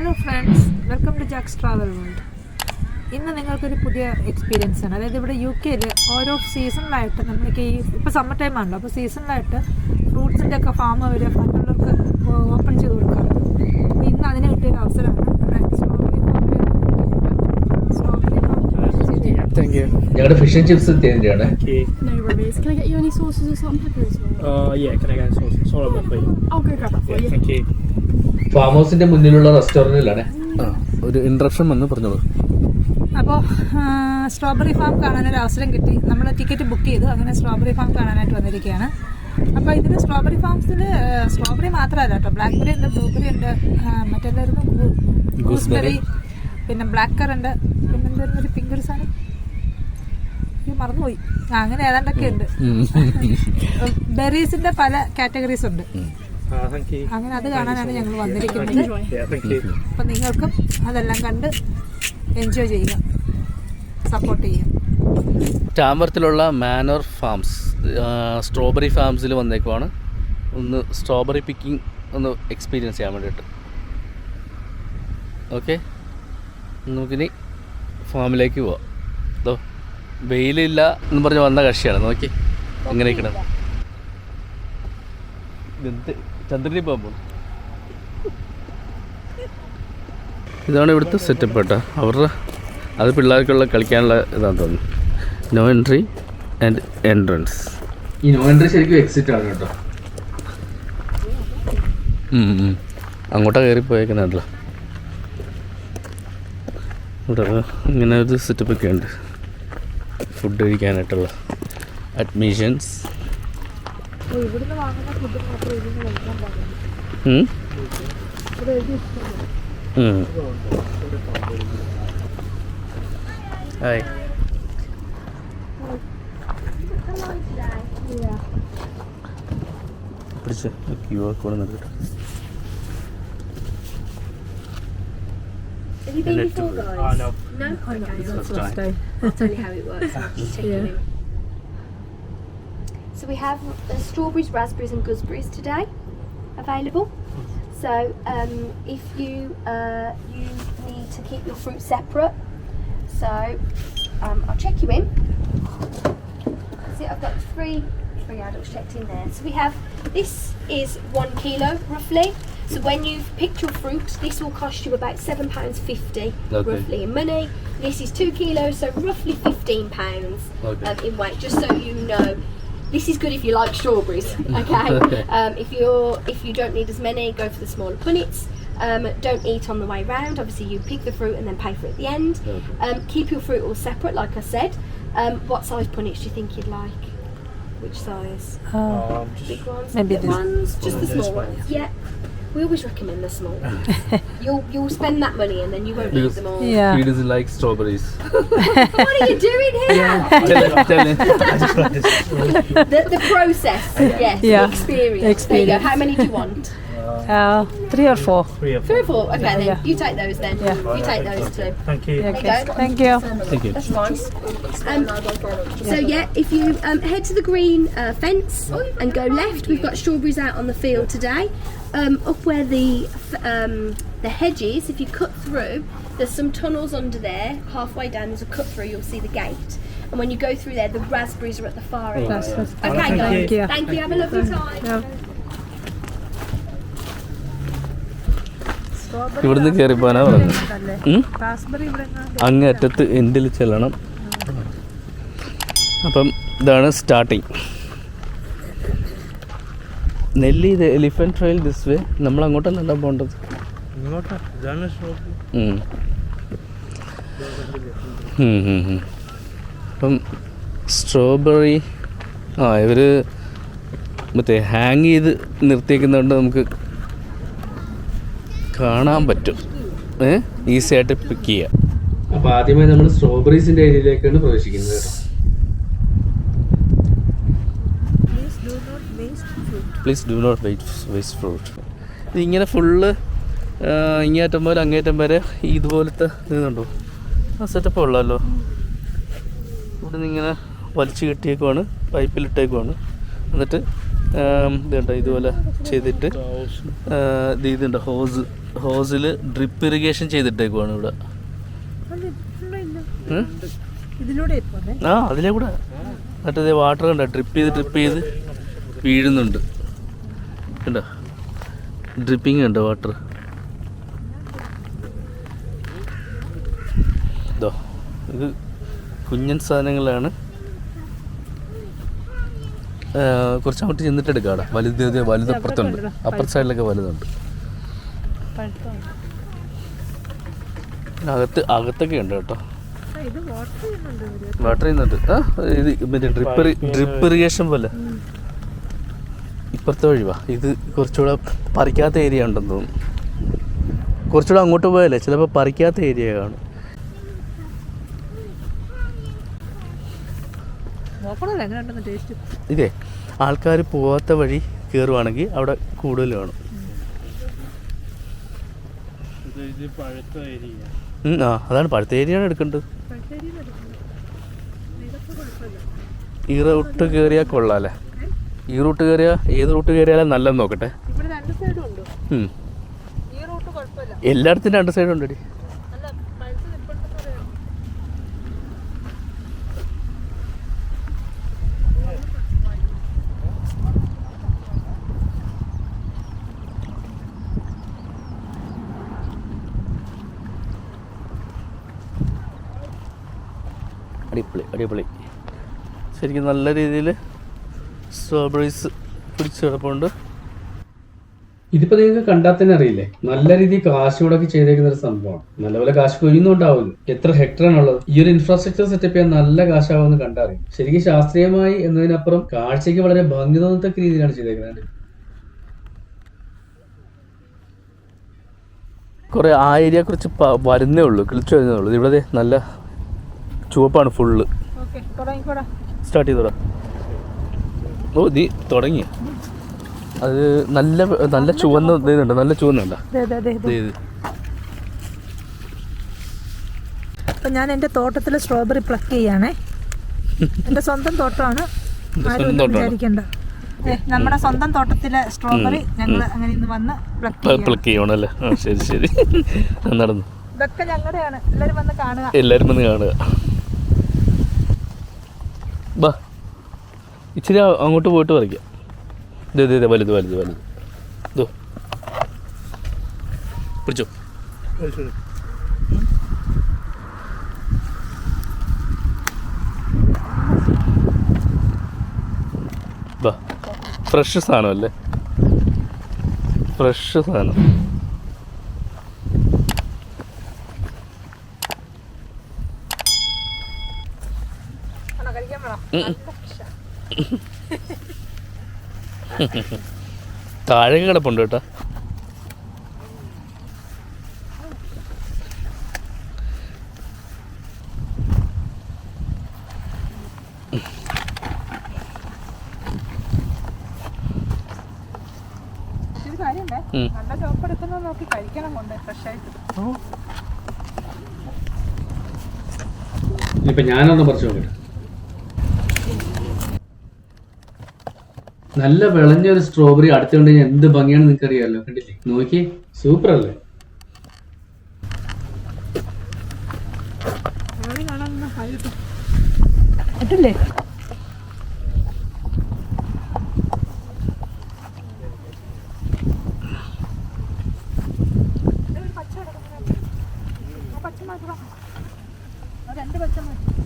Hello friends welcome to Jack's Travel World ഇന്ന് നിങ്ങൾക്കൊരു പുതിയ എക്സ്പീരിയൻസ് ആണ് അതായത് ഇവിടെ യു കെയിൽ ഓരോ സീസണിലായിട്ട് നമ്മൾക്ക് ഈ ഇപ്പോൾ സമ്മർ ടൈം ആണല്ലോ അപ്പോൾ സീസണിലായിട്ട് ഫ്രൂട്ട്സിന്റെ ഒക്കെ ഫാം അവർ മറ്റുള്ളവർക്ക് ഓപ്പൺ ചെയ്ത് കൊടുക്കാം അപ്പോൾ ഇന്ന് അതിന് കിട്ടിയൊരു അവസരമാണ്. ഞങ്ങളുടെ ഫിഷ് ആൻഡ് ചിപ്സ് എത്തിയതിന്റെയാണ് Thank you. No worries. Can I get you any sauces or salt and peppers? Or... Uh, yeah, can I get sauce? Salt and pepper. I'll go grab that for you. thank you. Farm ഹൗസിന്റെ മുന്നിലുള്ള റെസ്റ്റോറന്റിലാണ് ഒരു interruption വന്ന് പറഞ്ഞോളൂ. അപ്പോൾ strawberry farm കാണാനൊരു അവസരം കിട്ടി. നമ്മൾ ടിക്കറ്റ് ബുക്ക് ചെയ്തു. അങ്ങനെ സ്ട്രോബെറി ഫാം കാണാനായിട്ട് വന്നിരിക്കുകയാണ്. അപ്പോൾ ഇതിന് സ്ട്രോബെറി ഫാംസിൽ സ്ട്രോബെറി മാത്രമല്ല കേട്ടോ. ബ്ലാക്ക്ബെറി ഉണ്ട് ബ്ലൂബെറി ഉണ്ട് മറ്റെല്ലായിരുന്നു ഗൂസ്ബെറി പിന്നെ ബ്ലാക്ക് കർ ഉണ്ട്. പിന്നെ എന്തായിരുന്നു ഒരു പിങ്ക് ഒരു സാധനം. ഇത് മറന്നുപോയി. അങ്ങനെ ഏതാണ്ടൊക്കെ ഉണ്ട്. ബെറീസിന്റെ പല കാറ്റഗറീസ് ഉണ്ട്. അങ്ങനെ അത് കാണാനാണ് ഞങ്ങൾ വന്നിരിക്കുന്നത്. അപ്പം നിങ്ങൾക്കും അതെല്ലാം കണ്ട് എൻജോയ് ചെയ്യുക. സപ്പോർട്ട് ചെയ്യുക. ചാമ്പരത്തിലുള്ള മാനർ ഫാംസ് സ്ട്രോബെറി ഫാംസിൽ വന്നേക്കുവാണ്. ഒന്ന് സ്ട്രോബെറി പിക്കിംഗ് ഒന്ന് എക്സ്പീരിയൻസ് ചെയ്യാൻ വേണ്ടിയിട്ട്. ഓക്കെ നമുക്കിനി ഫാമിലേക്ക് പോവാം. അതോ വെയിലില്ല എന്ന് പറഞ്ഞ് വന്ന കക്ഷിയാണ്. നോക്കി എങ്ങനെ ഇരിക്കണം ചന്ദ്രനി പോകുമ്പോൾ ഇതാണ് ഇവിടുത്തെ സെറ്റപ്പ് കേട്ടോ അവരുടെ അത് പിള്ളേർക്കുള്ള കളിക്കാനുള്ള ഇതാണ് തോന്നുന്നു. നോ എൻട്രി ആൻഡ് എൻട്രൻസ് ഈ നോ എൻട്രി ശരിക്കും എക്സിറ്റ് ആണ് കേട്ടോ. അങ്ങോട്ടാണ് കയറി പോയേക്കുന്നുണ്ടല്ലോ ഇവിടെ ഇങ്ങനെ ഒരു സെറ്റപ്പ് ഒക്കെ ഉണ്ട്. ഫുഡ് കഴിക്കാനായിട്ടുള്ള അഡ്മിഷൻസ് ഇവിടുന്ന് വാങ്ങുന്ന ഫുഡ് മാത്രമേ ഇതിന് കഴിക്കാൻ പാടുള്ളൂ ഹായ് പിടിച്ച് ക്യൂ ആർ കോഡ് നൽകട്ടെ Have you been before, guys? Oh, no. No? Okay. First First time. time. I'll tell you how it works. Just check Yeah. in. We have uh, strawberries, raspberries and gooseberries today available. So um, if you uh, you need to keep your fruit separate, so um, I'll check you in. See, I've got three three adults checked in there. So we have this is one kilo roughly. So when you've picked your fruit, this will cost you about seven pounds fifty Okay. roughly in money. This is two kilos, so roughly fifteen pounds Okay. um, in weight. Just so you know, this is good if you like strawberries. Okay. Okay. Um, if you're if you don't need as many, go for the smaller punnets. Um, don't eat on the way round. Obviously, you pick the fruit and then pay for it at the end. Okay. Um, keep your fruit all separate, like I said. Um, what size punnets do you think you'd like? Which size? Um, Big ones, Maybe little this- ones, just the small ones. Yeah. We always recommend the small ones. you'll you'll spend that money and then you won't eat Because- them all. Yeah. He doesn't like strawberries. What are you doing here? the, the process, yes. Yeah. The experience. There you go. Experience. How many do you want? Uh, three or four. three of Three or four? Okay, then Yeah. you take those then. Yeah. You take those two. Thank you. Okay. There you go. Thank you. Thank you. That's fine. Um, so yeah, if you um, head to the green uh, fence and go left, we've got strawberries out on the field today. Um, up where the f- um, the hedge is, if you cut through, there's some tunnels under there. Halfway down, there's a cut through. You'll see the gate. And when you go through there, the raspberries are at the far end. That's, that's, Okay, Thank guys. you. Thank you. Have a lovely time. yeah. ഇവിടുന്ന് കയറി പോകാനാ പറഞ്ഞു അങ്ങ് അറ്റത്ത് എൻഡിൽ ചെല്ലണം. അപ്പം ഇതാണ് സ്റ്റാർട്ടിങ് നെല്ലി ഇത് എലിഫന്റ് ട്രയൽ ദിസ് വേ നമ്മൾ അങ്ങോട്ടല്ല പോകേണ്ടത്. അപ്പം സ്ട്രോബെറി ആ ഇവർ മറ്റേ ഹാങ് ചെയ്ത് നിർത്തിയേക്കുന്നതുകൊണ്ട് നമുക്ക് കാണാൻ പറ്റും. ഈസി ആയിട്ട് പിക്ക് ചെയ്യാം. അപ്പൊ ആദ്യമായി നമ്മൾ സ്ട്രോബെറീസിന്റെ ഏരിയയിലേക്കാണ് പ്രവേശിക്കുന്നത് please do not wait waste fruit ഇതിങ്ങനെ ഫുള്ള് ഇങ്ങേറ്റം പോലെ അങ്ങേറ്റം വരെ ഇതുപോലത്തെ ഇതുണ്ടോ ആ സെറ്റപ്പ് ഉള്ളല്ലോ ഇവിടെ നിന്ന് ഇങ്ങനെ വലിച്ചു കെട്ടിയേക്കുവാണ് പൈപ്പിലിട്ടേക്കുവാണ് എന്നിട്ട് ഇതുണ്ടോ ഇതുപോലെ ചെയ്തിട്ട് ഇത് ഇതുണ്ട് ഹോസ് ഹോസിൽ ഡ്രിപ്പ് ഇറിഗേഷൻ ചെയ്തിട്ടേക്കുവാണ് ഇവിടെ. ആ അതിലെ കൂടെ. മറ്റേ വാട്ടർ കണ്ട? ഡ്രിപ്പ് ചെയ്ത് ഡ്രിപ്പ് ചെയ്ത് വീഴുന്നുണ്ട്. കണ്ടോ? ഡ്രിപ്പിംഗ് കണ്ടോ വാട്ടർ ഇതോ ഇത് കുഞ്ഞൻ സാധനങ്ങളാണ്. കുറച്ച് അങ്ങോട്ട് ചെന്നിട്ട് എടുക്കാടാ വലുത് വലുത് അപ്പുറത്തുണ്ട്. അപ്പുറത്തെ സൈഡിലൊക്കെ വലുതുണ്ട്. അകത്ത് അകത്തൊക്കെ ഉണ്ട് കേട്ടോ. വാട്ടർ ചെയ്യുന്നുണ്ട് ആ ഇത് മറ്റേ ഡ്രിപ്പ് ഡ്രിപ്പ് ഇറിഗേഷൻ പോലെ. ഇപ്പുറത്തെ വഴി വാ. ഇത് കുറച്ചുകൂടെ പറിക്കാത്ത ഏരിയ ഉണ്ടെന്ന് തോന്നുന്നു. കുറച്ചുകൂടെ അങ്ങോട്ട് പോയാലേ ചിലപ്പോൾ പറിക്കാത്ത ഏരിയ കാണും. ഇതേ ആൾക്കാർ പോവാത്ത വഴി കയറുവാണെങ്കിൽ അവിടെ കൂടുതൽ കാണും ഇത് ഇത് പഴുത്ത ഏരിയ ആ അതാണ് പഴുത്തേരിയാണ് എടുക്കേണ്ടത്. ഈ റൂട്ട് കയറിയാൽ കൊള്ളാം അല്ലേ ഈ റൂട്ട് കയറിയാൽ ഏത് റൂട്ട് കയറിയാലും നല്ലത് നോക്കട്ടെ. എല്ലായിടത്തും രണ്ട് സൈഡും ഉണ്ട്. ഈ റൂട്ട് കുഴപ്പമില്ല. എല്ലായിടത്തും രണ്ട് സൈഡ് ഉണ്ടടി അല്ല പഴുത്ത് നിൽപ്പുണ്ടെന്ന് പറയാം അടിപൊളി അടിപൊളി ശരിക്കും നല്ല രീതിയിൽ സ്ട്രോബെറീസ് പിടിച്ച് കിടപ്പുണ്ട്. ഇതിപ്പോ നിങ്ങൾക്ക് കണ്ടാൽ തന്നെ അറിയില്ലേ? നല്ല രീതിയിൽ കാശ് മുടക്കി ചെയ്തേക്കുന്ന ഒരു സംഭവമാണ്. നല്ലപോലെ കാശ് കൊയ്യുന്നുണ്ടാവുമല്ലോ എത്ര ഹെക്ടർ ആണുള്ളത്? ഈ ഒരു ഇൻഫ്രാസ്ട്രക്ചർ സെറ്റപ്പ് ചെയ്യാൻ നല്ല കാശാവുമെന്ന് കണ്ടറിയും. ശരിക്കും ശാസ്ത്രീയമായി എന്നതിനപ്പുറം കാഴ്ചയ്ക്ക് വളരെ ഭംഗി തോന്നത്തക്ക രീതിയിലാണ് ചെയ്തേക്കുന്നത് കുറേ ആ ഏരിയ കുറിച്ച് വരുന്നേ ഉള്ളൂ കിളിച്ചു വരുന്നേ ഉള്ളൂ. ഇവിടെ ദേ നല്ല ചുവപ്പാണ് ഫുള്ള് തുടങ്ങിക്കോടാ സ്റ്റാർട്ട് ചെയ്തോടാ ഓ നീ തുടങ്ങി. അത് നല്ല നല്ല ചുവന്ന ഇതുണ്ട് നല്ല ചുവന്നുണ്ട ദേ, ദേ, ദേ, ദേ. അപ്പം ഞാൻ എന്റെ തോട്ടത്തിൽ സ്ട്രോബെറി പ്ലക്ക് ചെയ്യാണേ. എന്റെ സ്വന്തം തോട്ടമാണ്. ആരും? വിചാരിക്കണ്ട. നമ്മുടെ സ്വന്തം തോട്ടത്തിലെ സ്ട്രോബെറി ഞങ്ങൾ അങ്ങനെ ഇന്ന് വന്ന് പ്ലക്ക് ചെയ്യണല്ലേ ശരി ശരി. നടന്നു. ഇതൊക്കെ ഞങ്ങളുടെയാണ്. എല്ലാവരും വന്ന് കാണുക. എല്ലാവരും വന്ന് കാണുക. ബാ. ഇച്ചിരി അങ്ങോട്ട് പോയിട്ട് പറിക്കാം. ഇതേ ഇതേ വലുത് വലുത് വലുത്. ഇതോ പിടിച്ചോ. ബാ. ഫ്രഷ് സാധനമല്ലേ ഫ്രഷ് സാധനം ആണോ, കഴിക്കാൻ വേണോ? ഉം. താഴെ കിടപ്പുണ്ട് കേട്ടോ. ഇപ്പൊ കാര്യമുണ്ടേ. ഉം. നല്ല ചോപ്പ് എടുക്കുന്നത് നോക്കി കഴിക്കണം കൊണ്ട് ഫ്രഷ് ആയിട്ട്. ഇനിയിപ്പോ ഞാനൊന്ന് പറിച്ചു നോക്കട്ടെ. നല്ല വിളഞ്ഞ ഒരു സ്ട്രോബെറി അടുത്തുകൊണ്ട് കഴിഞ്ഞാൽ എന്ത് ഭംഗിയാണ് നിങ്ങൾക്ക് അറിയാമല്ലോ കണ്ടില്ലേ? നോക്കി. സൂപ്പർ അല്ലേ പറ്റില്ലേ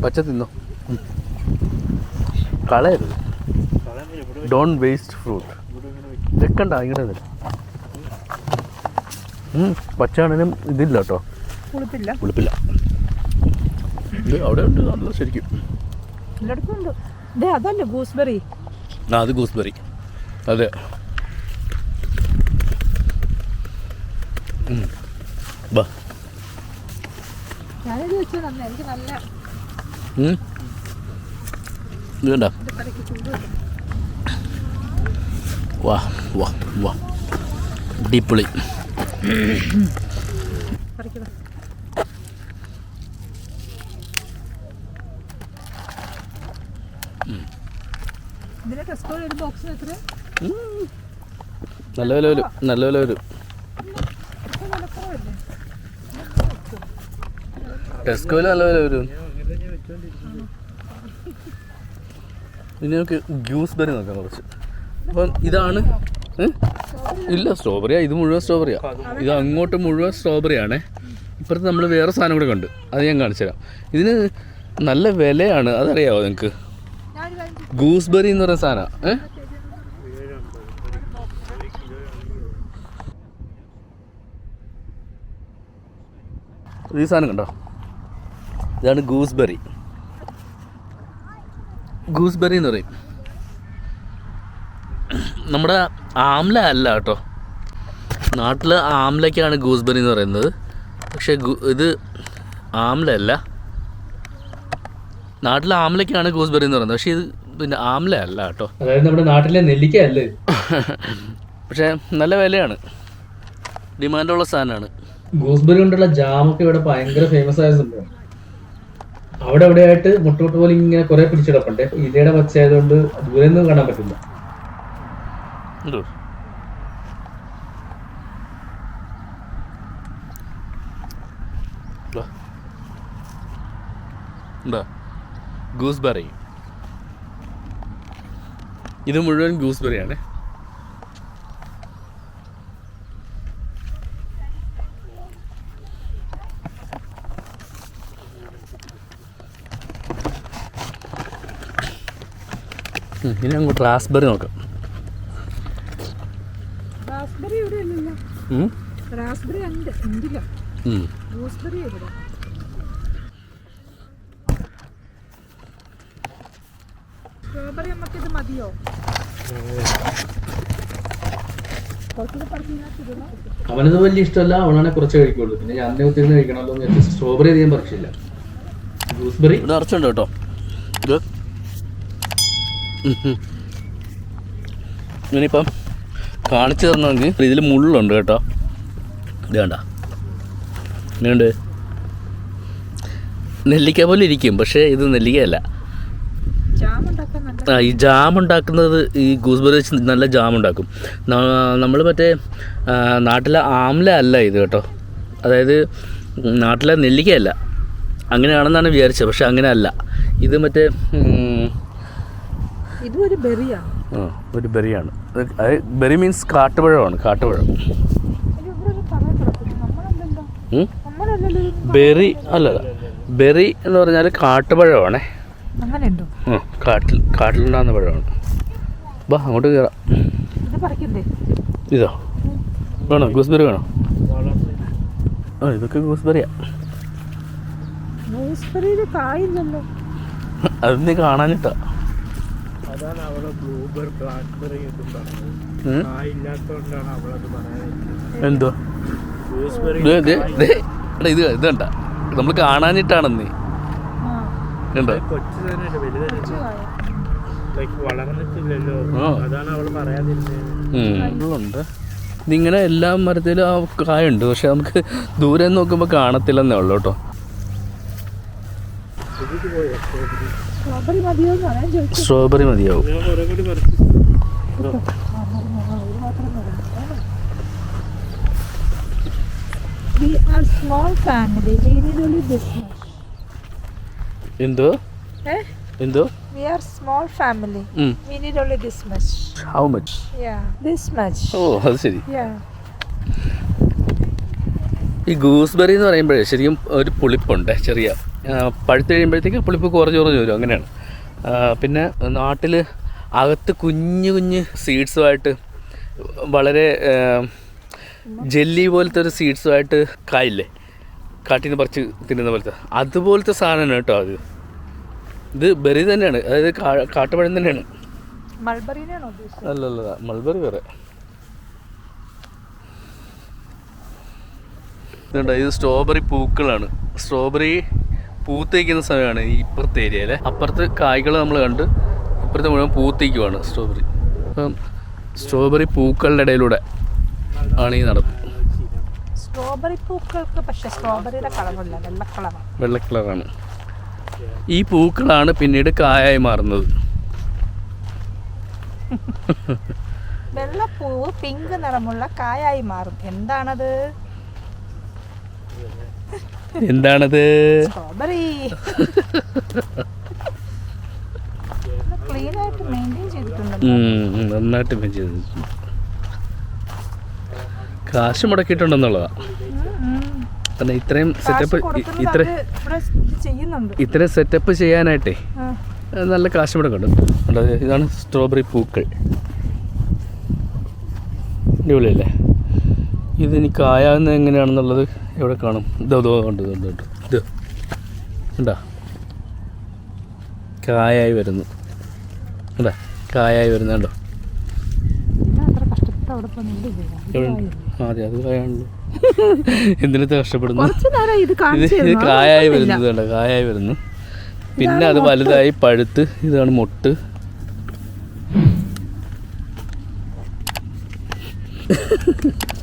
പച്ച തിന്നോ. കളയരുത്. ഡോൺ വേസ്റ്റ് ഫ്രൂട്ട് വെക്കണ്ട ഇങ്ങനെ തരും പച്ചാണെങ്കിലും ഇതില്ല കേട്ടോ. കുളിപ്പില്ല പുളിപ്പില്ല. ഇത് അവിടെ ഉണ്ട് നല്ല ശരിക്കും. എല്ലായിടത്തും ഉണ്ട്. ഇതേ അതല്ലേ ഗൂസ്ബെറി ആ അത് ഗൂസ്ബെറി അതെ. ഉം. ബാ ഞാനിത് വെച്ച് തന്നെ എനിക്ക് നല്ല. വാ വാ വാ. അടിപൊളി. നല്ല വില വരും നല്ല വില വരും. ടെസ്കോയിൽ നല്ല വില വരും. ഇനി നമുക്ക് ജ്യൂസ് ബെറി നോക്കാം കുറച്ച്. അപ്പം ഇതാണ് ഇല്ല സ്ട്രോബെറിയാ ഇത് മുഴുവൻ സ്ട്രോബെറിയാ ഇത് അങ്ങോട്ട് മുഴുവൻ സ്ട്രോബെറിയാണേ ഇപ്പുറത്ത് നമ്മൾ വേറെ സാധനം കൂടെ കണ്ട്. അത് ഞാൻ കാണിച്ചു തരാം. ഇതിന് നല്ല വിലയാണ്. അതറിയാവോ നിങ്ങൾക്ക് ഗൂസ്ബെറി എന്ന് പറയുന്ന സാധനം. ഏ? ഈ സാധനം കണ്ടോ? ഇതാണ് ഗൂസ്ബെറി. ഗൂസ്ബെറി എന്ന് പറയും. നമ്മുടെ ആംല അല്ല കേട്ടോ. നാട്ടിൽ ആംലയ്ക്കാണ് ഗൂസ്ബെറി എന്ന് പറയുന്നത്. പക്ഷേ ഇത് ആംല അല്ല. നാട്ടിൽ ആംലയ്ക്കാണ് ഗൂസ്ബെറി എന്ന് പറയുന്നത്. പക്ഷേ ഇത് പിന്നെ ആംല അല്ല കേട്ടോ. അതായത് നമ്മുടെ നാട്ടിലെ നെല്ലിക്ക അല്ലേ? പക്ഷേ നല്ല വിലയാണ്. ഡിമാൻഡുള്ള സാധനമാണ്. ഗൂസ്ബെറി കൊണ്ടുള്ള ജാമൊക്കെ ഇവിടെ ഭയങ്കര ഫേമസ് ആയ സംഭവം. അവിടെ എവിടെയായിട്ട് ആയിട്ട് മുട്ടമുട്ട് പോലെ ഇങ്ങനെ കുറെ പിടിച്ചിടപ്പുണ്ട്. ഇലയുടെ പച്ചയായതുകൊണ്ട് ദൂരെ ഒന്നും കാണാൻ പറ്റില്ല. ദാ. എന്താ ഗൂസ്ബെറി ഇത് മുഴുവൻ ഗൂസ്ബെറിയാണ് ഇനി അങ്ങോട്ട് റാസ്ബെറി നോക്കാം. റാസ്ബെറി ഇവിടെ ഇല്ലല്ലോ. ഉം? റാസ്ബെറി ഉണ്ട് എന്തില്ല ഗൂസ്ബെറി ഇവിടെ. സ്ട്രോബെറി നമുക്ക് ഇത് മതിയോ? അവനത് വലിയ ഇഷ്ടമല്ല അവനാണെ കുറച്ച് കഴിക്കുള്ളൂ. പിന്നെ ഞാൻ ഒത്തിരി കഴിക്കണമല്ലോ എന്ന് വിചാരിച്ചു സ്ട്രോബെറി അധികം പറിച്ചില്ല. ഗൂസ്ബെറി ഇവിടെ നിറച്ചുണ്ട് കേട്ടോ. ഇത്. ഇനിയിപ്പം കാണിച്ചു തരണമെങ്കിൽ ഇതിൽ മുള്ളുണ്ട് കേട്ടോ. ഇത് വേണ്ട ഇങ്ങനെയുണ്ട് നെല്ലിക്ക പോലെ ഇരിക്കും പക്ഷേ ഇത് നെല്ലിക്കയല്ല. ആ ഈ ജാം ഉണ്ടാക്കുന്നത് ഈ ഗൂസ്ബെറി വെച്ച് നല്ല ജാം ഉണ്ടാക്കും നമ്മൾ മറ്റേ നാട്ടിലെ ആംല അല്ല ഇത് കേട്ടോ. അതായത് നാട്ടിലെ നെല്ലിക്കയല്ല. അങ്ങനെയാണെന്നാണ് വിചാരിച്ചത് പക്ഷെ അങ്ങനെ അല്ല. ഇത് മറ്റേ ഒരു ബെറിയാണ് ഒരു ബെറിയാണ്. അത് ബെറി മീൻസ് കാട്ടുപഴമാണ് കാട്ടുപഴം? ബെറി അല്ല ബെറി എന്ന് പറഞ്ഞാൽ കാട്ടുപഴമാണ്. കാട്ടിൽ കാട്ടിലുണ്ടാകുന്ന പഴമാണ്. ബാ അങ്ങോട്ട് കയറാം ഇത് വേണോ? ഗൂസ്ബെറി വേണോ? ആ ഇതൊക്കെ ഗൂസ്ബെറിയാ. അത് നീ കാണാനിട്ടാ അതാണ് അവളെ ബ്ലൂബെറി ബ്ലാക്ക്ബെറി എന്നും പറഞ്ഞത്. ആ ഇല്ലാത്തോണ്ടാണ് അവളത് പറയാൻ എന്തോ? ഗൂസ്ബെറി ദേ, ദേ, ദേ. എടാ ഇത് ഇത് കണ്ട. നമ്മൾ കാണാനിട്ടാണെന്നേ ആ. കണ്ടോ? കൊച്ചു വളർന്നിട്ടില്ലല്ലോ. അതാണ് അവൾ പറയാതിരുന്നത് ഉണ്ട്. ഇതിങ്ങനെ എല്ലാ മരത്തിലും ആ കായുണ്ട്. പക്ഷെ നമുക്ക് ദൂരെ നിന്ന് നോക്കുമ്പോൾ കാണത്തില്ലെന്നേ ഉള്ളൂ കേട്ടോ. സ്ട്രോബെറി മതിയാവും. എന്തോ? എന്തോ? We are small family we need only this much how much ya this much oh അത് യാ ഈ ഗൂസ്ബെറി എന്ന് പറയുമ്പോഴേ ശരിക്കും ഒരു പുളിപ്പുണ്ട് ചെറിയ പഴുത്ത് കഴിയുമ്പോഴത്തേക്ക് പുളിപ്പ് കുറഞ്ഞു കുറഞ്ഞു വരും. അങ്ങനെയാണ്. പിന്നെ നാട്ടിൽ അകത്ത് കുഞ്ഞു കുഞ്ഞ് സീഡ്സുമായിട്ട് വളരെ ജെല്ലി പോലത്തെ ഒരു സീഡ്സുമായിട്ട് കായില്ലേ? കാട്ടിൽ നിന്ന് പറിച്ച് തിന്നുന്ന പോലത്തെ. അതുപോലത്തെ സാധനമാണ് കേട്ടോ അത്. ഇത് ബെറി തന്നെയാണ്. അതായത് കാട്ടുപഴം തന്നെയാണ്. അല്ലല്ല മൾബറി വേറെ. ഇതുണ്ട് ഇത് സ്ട്രോബെറി പൂക്കളാണ്. സ്ട്രോബെറി പൂത്തേക്കുന്ന സമയമാണ് ഈ ഇപ്പുറത്തെ ഏരിയയിലെ അപ്പുറത്ത് കായ്കൾ നമ്മൾ കണ്ട് ഇപ്പുറത്തെ മുഴുവൻ പൂത്തേക്കുവാണ് സ്ട്രോബെറി അപ്പം സ്ട്രോബെറി പൂക്കളുടെ ഇടയിലൂടെ ആണ് ഈ നടപ്പ്. സ്ട്രോബെറി പൂക്കൾക്ക് പക്ഷേ സ്ട്രോബെറിയുടെ കളറല്ല വെള്ള കളറാണ് വെള്ള കളറാണ്. ഈ പൂക്കളാണ് പിന്നീട് കായായി മാറുന്നത്. വെള്ളപ്പൂവ് പിങ്ക് നിറമുള്ള കായായി മാറും. എന്താണത്? എന്താണത്? നന്നായിട്ട് മെയിൻ ചെയ്തിട്ടുണ്ട്. കാശ് മുടക്കിയിട്ടുണ്ടെന്നുള്ളതാ. കാരണം ഇത്രയും സെറ്റപ്പ് ഇത്ര ഇത്രയും സെറ്റപ്പ് ചെയ്യാനായിട്ടേ നല്ല കാശ് മുടക്കുണ്ട്. കണ്ടോ? ഇതാണ് സ്ട്രോബെറി പൂക്കൾ. അടിപൊളിയല്ലേ? ഇതെനിക്ക് ആയാവുന്ന എങ്ങനെയാണെന്നുള്ളത് എവിടെ കാണും. ഇതോ ഇതോ ഉണ്ട് ഇതുണ്ട് ഉണ്ട് ഇത്. ഉണ്ടാ കായായി വരുന്നു. ഉണ്ടാ കായായി വരുന്നുണ്ടോ ഉണ്ട്? അതെ അത് കായാണല്ലോ. എന്തിനത്തെ കഷ്ടപ്പെടുന്നു? ഇത് കായായി വരുന്നത് കണ്ടോ? കായായി വരുന്നു. പിന്നെ അത് വലുതായി പഴുത്ത്. ഇതാണ് മൊട്ട്.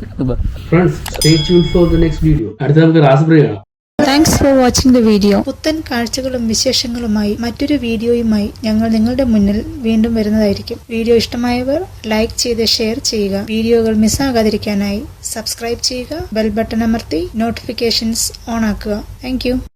Friends stay tuned for the next video അടുത്ത നമുക്ക് റാസ്ബെറി കാണാം. Thanks for watching the video പുത്തൻ കാഴ്ചകളും വിശേഷങ്ങളുമായി മറ്റൊരു വീഡിയോയുമായി ഞങ്ങൾ നിങ്ങളുടെ മുന്നിൽ വീണ്ടും വരുന്നതായിരിക്കും. വീഡിയോ ഇഷ്ടമായവർ ലൈക്ക് ചെയ്ത് ഷെയർ ചെയ്യുക. വീഡിയോകൾ മിസ്സാകാതിരിക്കാനായി സബ്സ്ക്രൈബ് ചെയ്യുക. ബെൽ ബട്ടൺ അമർത്തി നോട്ടിഫിക്കേഷൻസ് ഓൺ ആക്കുക. താങ്ക്